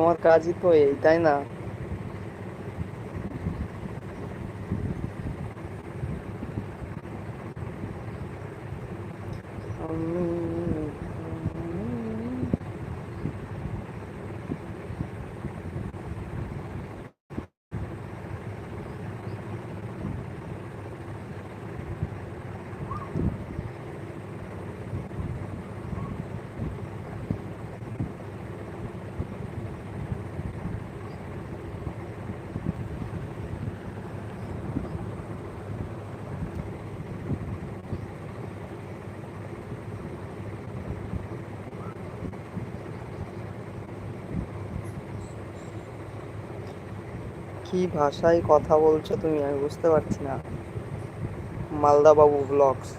তোমার কাজই তো এই তাই না আমি কি ভাষায় কথা বলছো তুমি? আমি বুঝতে পারছি না। মালদা বাবু ব্লগস।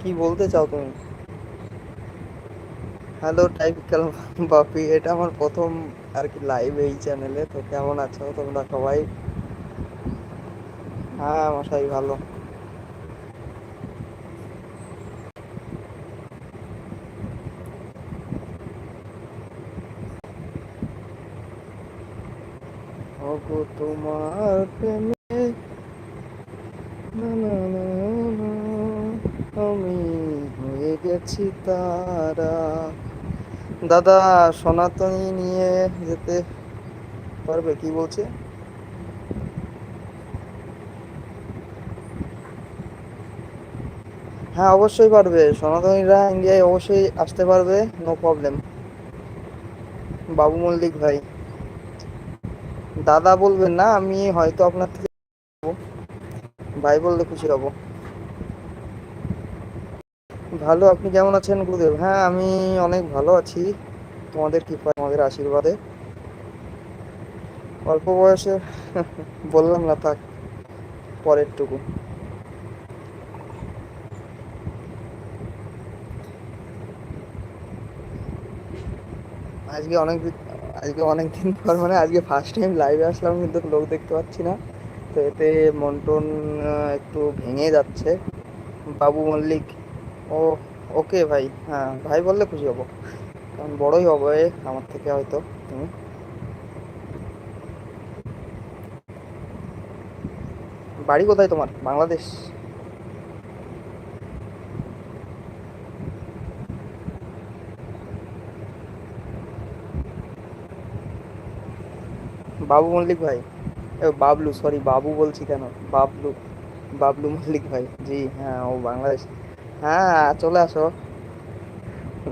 কি বলতে চাও তুমি? হ্যালো টাইপিক্যাল বাপি, এটা আমার প্রথম আর কি লাইভ এই চ্যানেলে তো কেমন আছো তোমরা সবাই? হ্যাঁ মশাই ভালো। ওগো তোমার প্রেমে। আমি হয়ে গেছি তারা। দাদা, সনাতনী নিয়ে যেতে পারবে, কি বলছে? হ্যাঁ অবশ্যই পারবে। সনাতনীরা ইন্ডিয়ায় অবশ্যই আসতে পারবে নো প্রবলেম বাবু মল্লিক ভাই। দাদা বলবেন না, আমি হয়তো আপনার থেকে ভাই বললে খুশি হব। ভালো, আপনি কেমন আছেন গুরুদেব? হ্যাঁ আমি অনেক ভালো আছি। তোমাদের কৃপায়, তোমাদের আশীর্বাদে। অল্প বয়সে, বললাম না, থাক পরের টুকু আজকে অনেক আজকে অনেক দিন পর মানে আজকে ফার্স্ট টাইম লাইভে আসলাম, কিন্তু লোক দেখতে পাচ্ছি না। তো এতে মন টন একটু ভেঙে যাচ্ছে। বাবু মল্লিক, ও, ওকে ভাই হ্যাঁ ভাই বললে খুশি হব। কারণ বড়ই হবে আমার থেকে হয়তো তুমি। বাড়ি কোথায় তোমার? বাংলাদেশ? বাবু মল্লিক ভাই? বাবলু সরি বাবু বলছি কেন? বাবলু বাবলু মল্লিক ভাই। জি হ্যাঁ ও বাংলাদেশ। হ্যাঁ চলে আসো।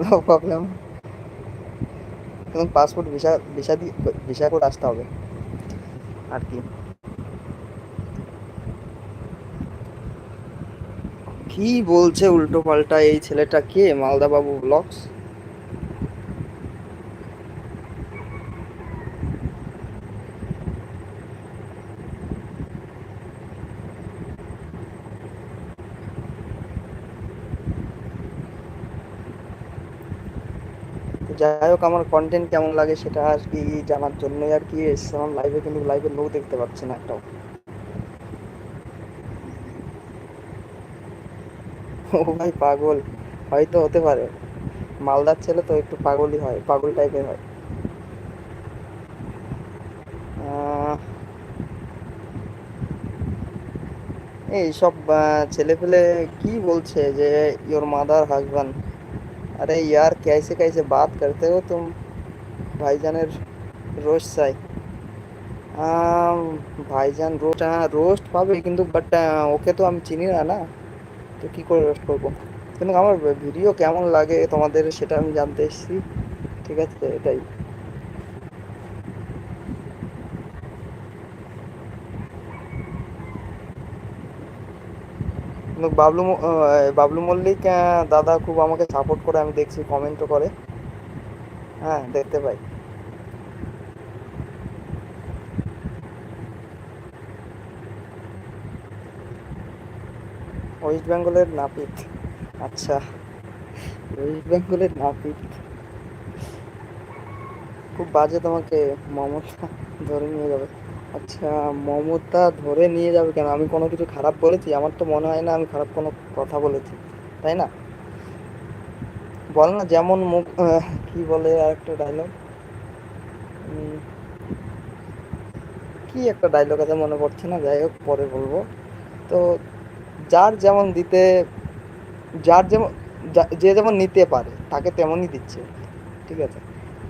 নো প্রবলেম কিন্তু পাসপোর্ট ভিসা ভিসা দিয়ে ভিসা করে আসতে হবে। আর কি? কি বলছে উল্টো পাল্টা এই ছেলেটা কে? মালদা বাবু ব্লগস? যাই হোক, আমার কন্টেন্ট কেমন লাগে সেটা আর কি জানার জন্য আর কি এসেছিলাম লাইভে কিন্তু লাইভে লোক দেখতে পাচ্ছি না একটাও। ও ভাই পাগল। হয়তো হতে পারে। মালদার ছেলে তো একটু পাগলই হয়, পাগল টাইপের হয়। এই সব ছেলে পেলে কি বলছে যে ইওর মাদার হাজব্যান্ড अरे यार कैसे कैसे बात करते हो तुम ভাইজানের রোস্ট চাই আম, ভাইজান রোস্ট হ্যাঁ রোস্ট পাবে কিন্তু বাট ওকে তো আমি চিনি না না তো কি করে রোস্ট করবো কিন্তু আমার ভিডিও কেমন লাগে তোমাদের সেটা আমি জানতে এসেছি ঠিক আছে এটাই বাবলু বাবলু মল্লিক দাদা খুব আমাকে সাপোর্ট করে, আমি দেখছি কমেন্টও করে। হ্যাঁ দেখতে পাই। ওয়েস্ট বেঙ্গলের নাপিত। আচ্ছা ওয়েস্ট বেঙ্গলের নাপিত। খুব বাজে তোমাকে, মমতা, ধরে নিয়ে যাবে। আচ্ছা মমতা ধরে নিয়ে যাবে কেন? আমি কোনো কিছু খারাপ বলেছি? আমার তো মনে হয় না আমি খারাপ কোনো কথা বলেছি, তাই না? বল না, যেমন মুখ কি বলে আর একটা ডায়লগ কি একটা ডায়লগ আছে মনে পড়ছে না? যাই হোক, পরে বলব। তো যার যেমন দিতে, যার যেমন যে যেমন নিতে পারে, তাকে তেমনই দিচ্ছে, ঠিক আছে?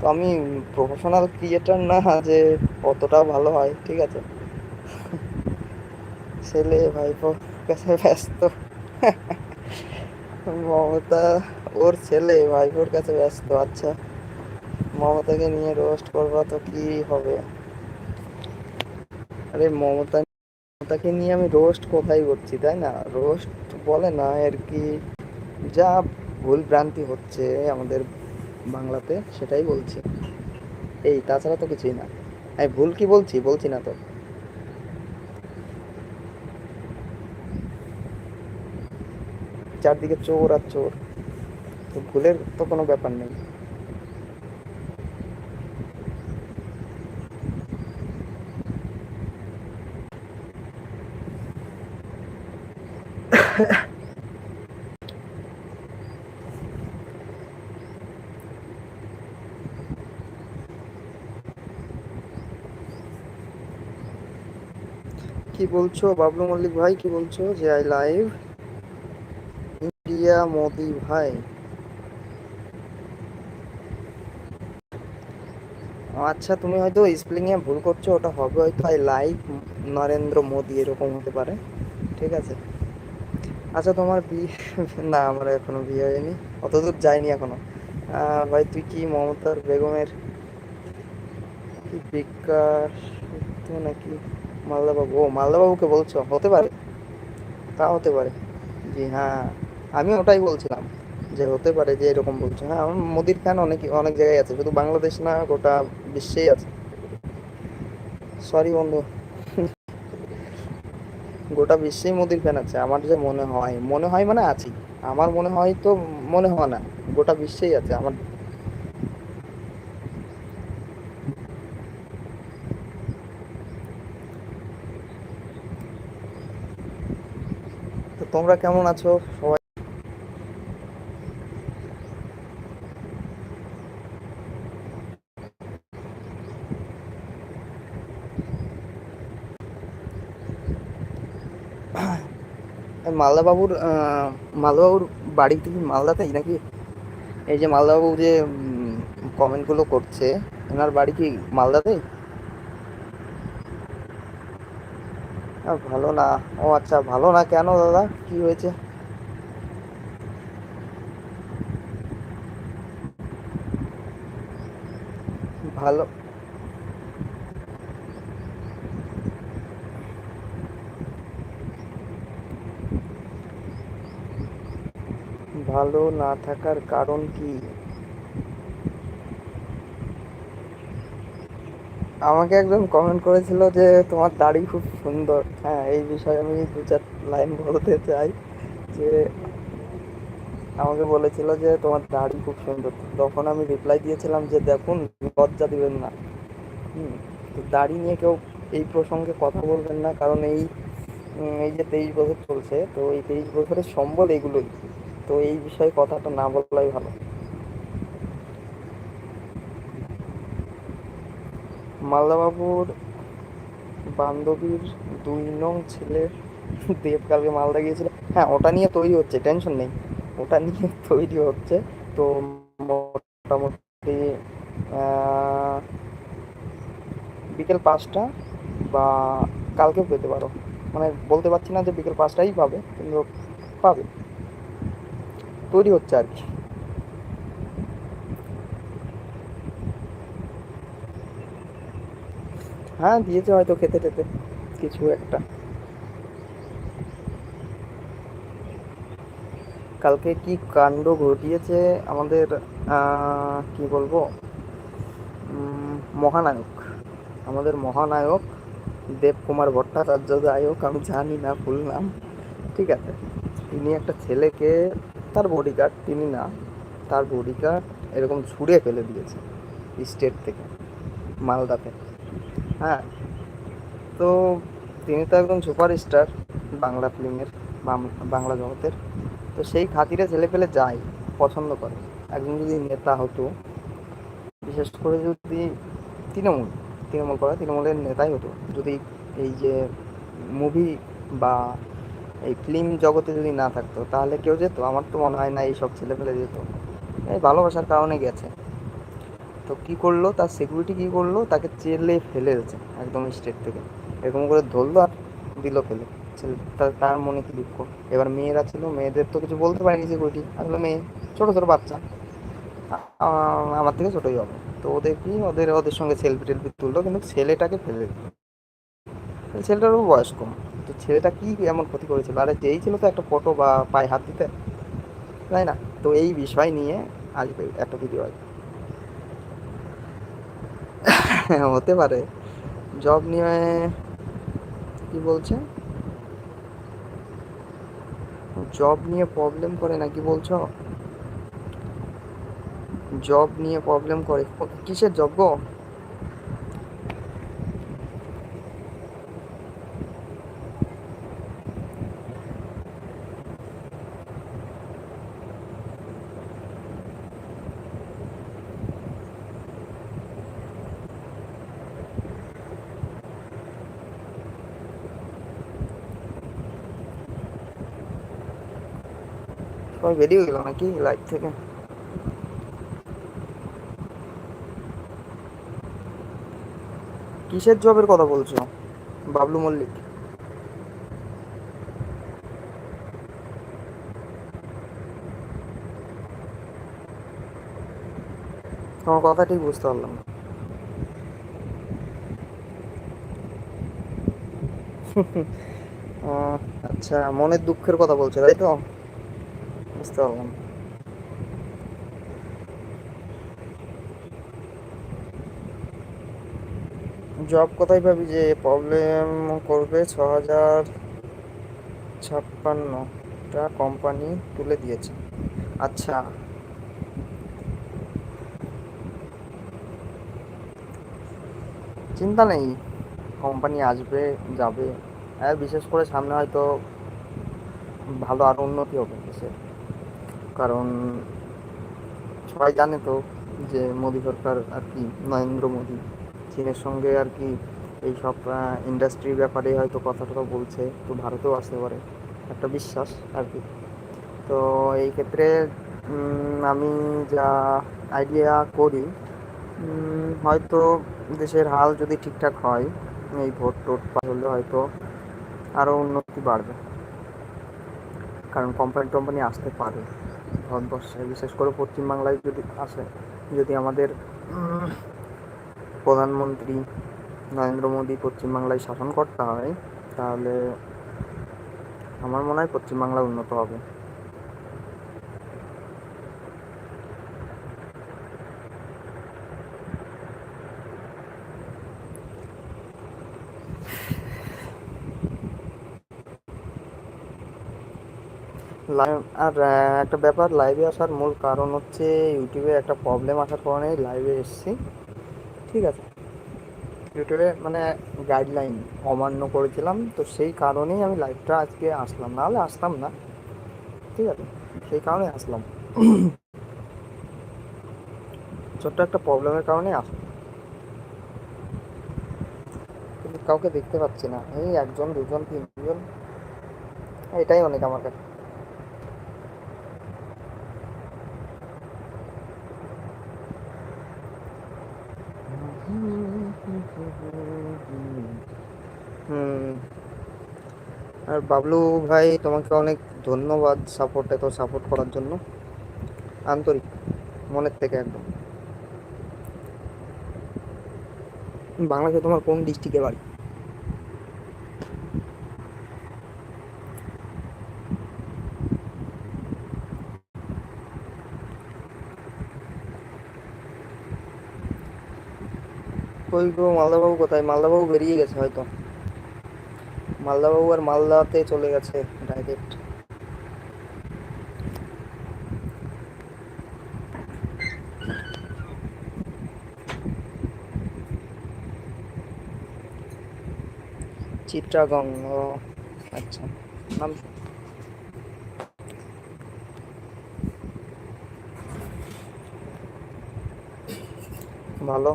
তো আমি প্রফেশনাল ক্রিয়েটার না যে অতটা ভালো হয়, ঠিক আছে? ছেলে, ভাইপো, কাছে ব্যস্ত। মমতা, ওর ছেলে, ভাইপোর কাছে ব্যস্ত আচ্ছা। মমতাকে নিয়ে রোস্ট করবা তো কি হবে? আরে মমতা, মমতাকে নিয়ে আমি রোস্ট কোথায় করছি, তাই না? রোস্ট বলে না, আর কি। যা ভুল ভ্রান্তি হচ্ছে আমাদের বাংলাতে, সেটাই বলছি। এই, তাছাড়া তো কিছুই না। আমি ভুল কি বলছি? বলছি না তো। চারদিকে চোর আর চোর। তো ভুলের তো কোনো ব্যাপার নেই। কি বলছো? বাবলু মল্লিক ভাই, কি বলছো? যে আই লাইভ। ইন্ডিয়া মোদি ভাই। আচ্ছা তুমি হয়তো স্পেলিং এ ভুল করছ, ওটা হবে হয়তো আই লাইক নরেন্দ্র মোদি, এরকম হতে পারে। ঠিক আছে। আচ্ছা তোমার বিয়ে না, আমার এখনও বিয়ে হয়নি। অতদূর যায়নি এখনও। ভাই, তুই কি মমতার বেগমের কি বিকাশ নাকি? মালদা বাবু ও মালদা বাবুকে বলছো? হতে পারে। তা হতে পারে। জি হ্যাঁ আমি ওটাই বলছিলাম যে হতে পারে যে এরকম বলছো। হ্যাঁ মোদির ফ্যান অনেক অনেক জায়গায় আছে, শুধু বাংলাদেশ না, গোটা বিশ্বেই আছে। সরি বন্ধু। গোটা বিশ্বেই মোদির ফ্যান আছে, আমার যে মনে হয়। মনে হয় মানে আছি। আমার মনে হয় তো মনে হয় না। গোটা বিশ্বেই আছে, আমার তো তোমরা কেমন আছো? সবাই মালদা বাবুর আহ, মালদা বাবুর বাড়ি কি মালদাতেই নাকি? এই যে মালদা বাবু যে কমেন্টগুলো করছে ওনার বাড়ি কি মালদাতেই? ভালো না। ও আচ্ছা ভালো না কেন দাদা? কি হয়েছে? ভালো। ভালো না থাকার কারণ কি? আমাকে একজন কমেন্ট করেছিল যে, তোমার দাড়ি খুব সুন্দর। হ্যাঁ এই বিষয়ে আমি দু চার লাইন বলতে চাই যে, আমাকে বলেছিল যে, তোমার দাড়ি খুব সুন্দর। তখন আমি রিপ্লাই দিয়েছিলাম যে, দেখুন, লজ্জা দিবেন না। হুম, তো দাড়ি নিয়ে কেউ এই প্রসঙ্গে কথা বলবেন না, কারণ এই এই যে তেইশ বছর চলছে, তো এই তেইশ বছরের সম্বল এগুলোই। তো এই বিষয়ে কথাটা না বলাই ভালো। মালদাবাবুর বান্ধবীর দুই নং ছেলের দেব কালকে মালদা গিয়েছিল। হ্যাঁ ওটা নিয়ে তৈরি হচ্ছে, টেনশন নেই। ওটা নিয়ে তৈরি হচ্ছে। তো মোটামুটি বিকেল পাঁচটা বা কালকেও পেতে পারো। মানে বলতে পারছি না যে বিকেল পাঁচটাই পাবে, কিন্তু পাবে। তৈরি হচ্ছে আর কি। হ্যাঁ দিয়েছে হয়তো খেতে টেতে, কিছু একটা। কালকে কি কাণ্ড ঘটিয়েছে আমাদের কি বলব? মহানায়ক। আমাদের মহানায়ক দেবকুমার ভট্টাচার্য, যাই হোক, আমি জানি না ফুল নাম, ঠিক আছে। তিনি একটা ছেলেকে, তার বডিগার্ড তিনি না, তার বডিগার্ড এরকম ছুঁড়ে ফেলে দিয়েছে স্টেট থেকে, মালদাতে। হ্যাঁ। তো তিনি তো একজন সুপারস্টার বাংলা ফিল্মের বাংলা জগতের। তো সেই খাতিরে ছেলে পেলে যায়, পছন্দ করে। একজন যদি নেতা হতো, বিশেষ করে যদি তৃণমূল তৃণমূল করে, তৃণমূলের নেতাই হতো। যদি এই যে মুভি বা এই ফিল্ম জগতে যদি না থাকতো, তাহলে কেউ যেত? আমার তো মনে হয় না এইসব ছেলে ফেলে যেত। এই ভালোবাসার কারণে গেছে। তো কি করল? তার সিকিউরিটি কি করল? তাকে চেলে ফেলে দিয়েছে, একদম স্টেট থেকে। এরকম করে ধরলো আর দিল ফেলে। তার মনে কি দুঃখ? এবার মেয়েরা ছিল, মেয়েদের তো কিছু বলতে পারেনি সিকিউরিটি আসলে মেয়ে, ছোট ছোট বাচ্চা। আমার থেকে ছোটই হবে। তো ওদের কি? ওদের ওদের সঙ্গে সেলফি টেলফি তুললো, কিন্তু ছেলেটাকে ফেলে দিল। ছেলেটারও বয়স কম। তো ছেলেটা কি এমন ক্ষতি করেছিল? আরে যেই ছিল তো একটা ফটো বা পায়ে হাত দিতে। তাই না? তো এই বিষয় নিয়ে আসবে একটা ভিডিও আসবে হতে পারে। জব নিয়ে কি বলছে? জব নিয়ে প্রবলেম করে নাকি বলছো? জব নিয়ে প্রবলেম করে। কিসের জব গো সবাই বেরিয়ে গেল নাকি লাইভ থেকে কিসের জবের কথা বলছো? বাবলু মল্লিক। তোমার কথা ঠিক বুঝতে পারলাম আচ্ছা মনের দুঃখের কথা বলছো, তাই তো? বুঝতে জব কোথায় পাবি যে প্রবলেম করবে? ছ হাজার ছাপ্পান্নটা কোম্পানি তুলে দিয়েছে। আচ্ছা। চিন্তা নেই কোম্পানি আসবে, যাবে। আর বিশেষ করে সামনে হয়তো ভালো আরও উন্নতি হবে দেশের। কারণ সবাই জানে তো যে মোদী সরকার আর কি, নরেন্দ্র মোদী। চীনের সঙ্গে আর কি এইসব ইন্ডাস্ট্রির ব্যাপারে হয়তো কথা টথা বলছে, তো ভারতেও আসতে পারে। একটা বিশ্বাস আর কি। তো এই ক্ষেত্রে আমি যা আইডিয়া করি হয়তো দেশের হাল যদি ঠিকঠাক হয়, এই ভোট টোট হলে হয়তো আরও উন্নতি বাড়বে। কারণ কোম্পানি টোম্পানি আসতে পারে। ভারতবর্ষে বিশেষ করে পশ্চিমবাংলায় যদি আসে, যদি আমাদের প্রধানমন্ত্রী নরেন্দ্র মোদী পশ্চিমবাংলায় শাসন করতে হয়, তাহলে আমার মনে হয় পশ্চিমবাংলা উন্নত হবে লাইভ আর একটা ব্যাপার লাইভে আসার মূল কারণ হচ্ছে ইউটিউবে একটা প্রবলেম আসার কারণে লাইভে এসেছি। ঠিক আছে? ইউটিউবে মানে গাইডলাইন অমান্য করেছিলাম, তো সেই কারণেই আমি লাইভটা আজকে আসলাম। নাহলে আসতাম না। ঠিক আছে? সেই কারণে আসলাম। ছোট্ট একটা প্রবলেমের কারণে আসলাম কিন্তু কাউকে দেখতে পাচ্ছি না। এই একজন, দুজন, তিনজন, এটাই অনেক আমার কাছে। হুম। আর বাবলু ভাই, তোমাকে অনেক ধন্যবাদ সাপোর্ট এত সাপোর্ট করার জন্য। আন্তরিক, মনের থেকে একদম। বাংলাদেশে তোমার কোন ডিস্ট্রিক্টে বাড়ি? গো মালদাবাবু কোথায়? মালদাবাবু বেরিয়ে গেছে হয়তো। মালদাবাবু আর মালদাতে চলে গেছে ডাইরেক্ট চিত্রাগং, ও আচ্ছা। নাম ভালো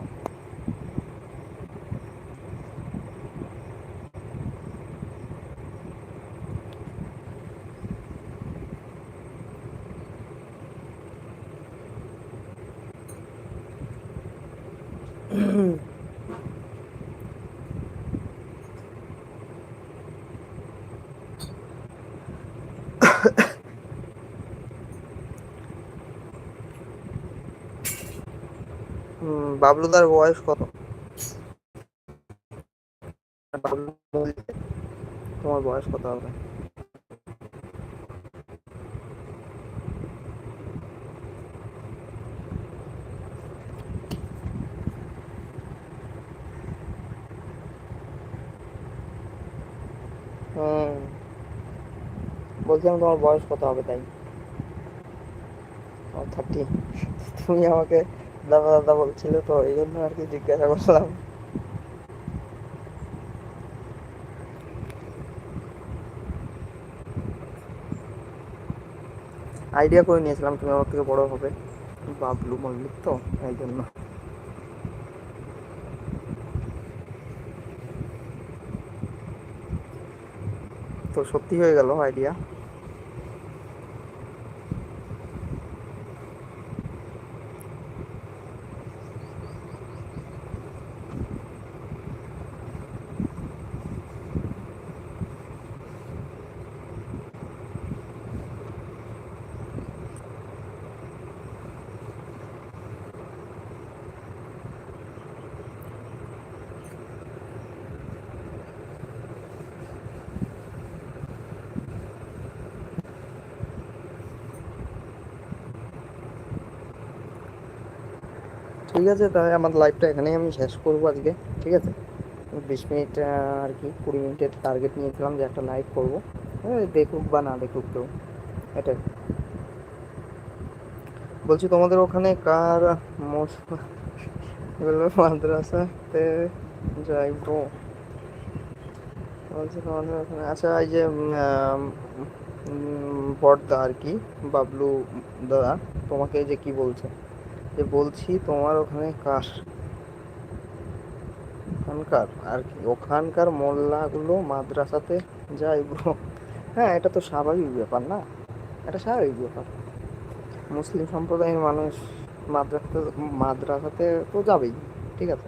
হুম, বাবলুদার বয়স কত? তোমার বয়স কত হবে? বলছিলাম তোমার বয়স কত হবে তাই? থার্টি তুমি আমাকে দাদা দাদা বলছিলে তো, এই জন্য আর কি জিজ্ঞাসা করলাম। আইডিয়া করে নিয়েছিলাম, তুমি আমার থেকে বড় হবে। বাবলু মল্লিক তো, এই জন্য। তো সত্যি হয়ে গেল আইডিয়া ঠিক আছে, তাহলে আমার লাইভটা এখানেই আমি শেষ করব আজকে, ঠিক আছে? বিশ মিনিট আর কি, কুড়ি মিনিটের টার্গেট নিয়েছিলাম যে একটা লাইভ করব। দেখুক বা না দেখুক কেউ, এটাই। বলছি তোমাদের ওখানে কার মাদ্রাসাতে যাই ব্রো বলছি তোমাদের ওখানে আচ্ছা এই যে বড়দা আর কি, বাবলু দাদা তোমাকে যে কি বলছে? যে বলছি তোমার ওখানে কার? ওখানকার? আর কি? ওখানকার মোল্লাগুলো মাদ্রাসাতে ব্রো হ্যাঁ এটা তো স্বাভাবিক ব্যাপার না? এটা স্বাভাবিক ব্যাপার। মুসলিম সম্প্রদায়ের মানুষ মাদ্রাসাতে মাদ্রাসাতে তো যাবেই, ঠিক আছে?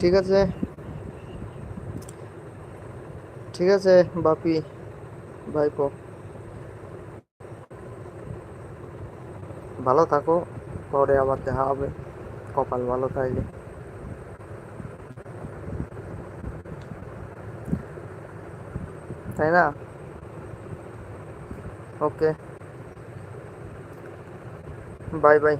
ঠিক আছে। ঠিক আছে, বাপি। ভাইপো ভালো থাকো, পরে আবার দেখা হবে। কপাল ভালো থাকলে তাই না? ওকে। Bye bye.